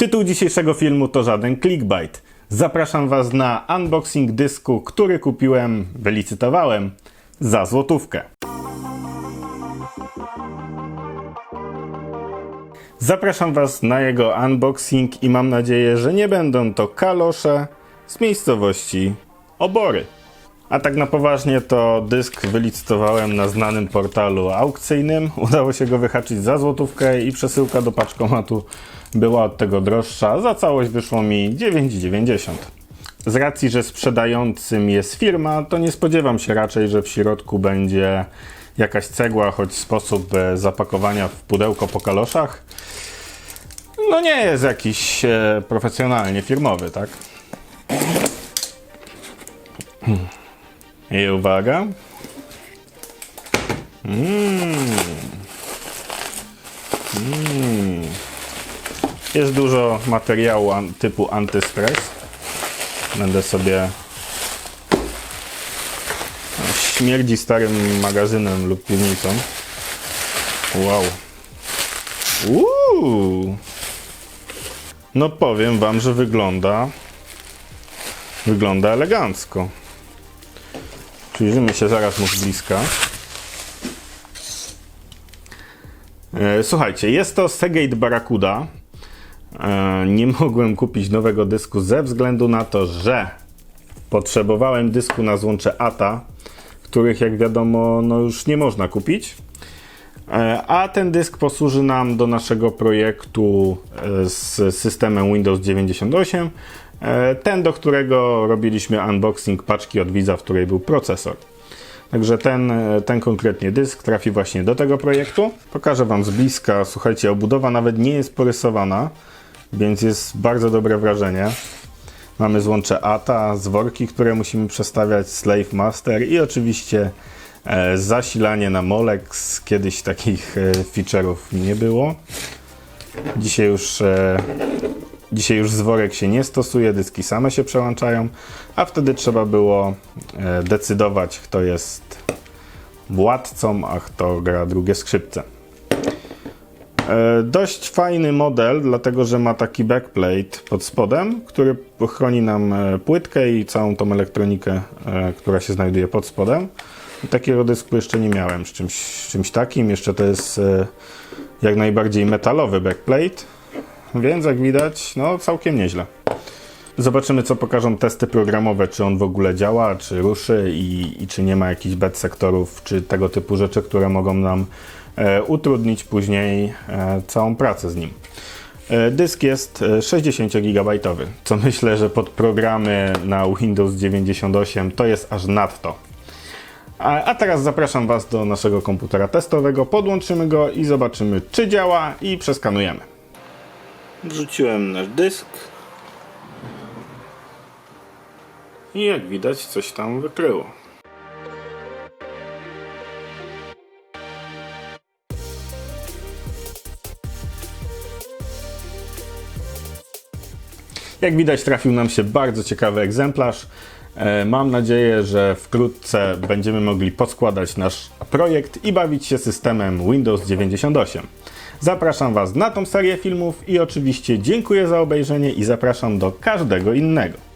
Tytuł dzisiejszego filmu to żaden clickbait. Zapraszam Was na unboxing dysku, który kupiłem, wylicytowałem za złotówkę. Zapraszam Was na jego unboxing i mam nadzieję, że nie będą to kalosze z miejscowości Obory. A tak na poważnie to dysk wylicytowałem na znanym portalu aukcyjnym. Udało się go wyhaczyć za złotówkę i przesyłka do paczkomatu była od tego droższa. Za całość wyszło mi 9,90. Z racji, że sprzedającym jest firma, to nie spodziewam się raczej, że w środku będzie jakaś cegła, choć sposób e, zapakowania w pudełko po kaloszach no nie jest jakiś e, profesjonalnie firmowy, tak? I uwaga. Mm. Mm. Jest dużo materiału an- typu antystres. Będę sobie śmierdzi starym magazynem lub piwnicą. Wow. Uuu. No powiem wam, że wygląda wygląda elegancko. Przyjrzymy się zaraz mu z bliska. E, Słuchajcie, jest to Seagate Barracuda. E, Nie mogłem kupić nowego dysku ze względu na to, że potrzebowałem dysku na złącze ATA, których jak wiadomo no już nie można kupić. E, A ten dysk posłuży nam do naszego projektu e, z systemem Windows 98. e, Ten, do którego robiliśmy unboxing paczki od Widza, w której był procesor. Także ten, ten konkretnie dysk trafi właśnie do tego projektu. Pokażę Wam z bliska. Słuchajcie, obudowa nawet nie jest porysowana, więc jest bardzo dobre wrażenie. Mamy złącze ATA, zworki, które musimy przestawiać, Slave Master i oczywiście e, zasilanie na Molex. Kiedyś takich e, feature'ów nie było. Dzisiaj już, e, dzisiaj już zworek się nie stosuje, dyski same się przełączają, a wtedy trzeba było decydować, kto jest władcą, a kto gra drugie skrzypce. E, Dość fajny model, dlatego że ma taki backplate pod spodem, który chroni nam e, płytkę i całą tą elektronikę, e, która się znajduje pod spodem. Takiego dysku jeszcze nie miałem z czymś, z czymś takim. Jeszcze to jest jak najbardziej metalowy backplate, więc jak widać, no całkiem nieźle. Zobaczymy, co pokażą testy programowe, czy on w ogóle działa, czy ruszy i, i czy nie ma jakichś bad sektorów, czy tego typu rzeczy, które mogą nam e, utrudnić później e, całą pracę z nim. E, Dysk jest e, 60 GB, co myślę, że pod programy na Windows 98 to jest aż nadto. A, a teraz zapraszam Was do naszego komputera testowego, podłączymy go i zobaczymy, czy działa i przeskanujemy. Wrzuciłem nasz dysk. I jak widać, coś tam wykryło. Jak widać, trafił nam się bardzo ciekawy egzemplarz. E, Mam nadzieję, że wkrótce będziemy mogli podskładać nasz projekt i bawić się systemem Windows 98. Zapraszam Was na tą serię filmów i oczywiście dziękuję za obejrzenie i zapraszam do każdego innego.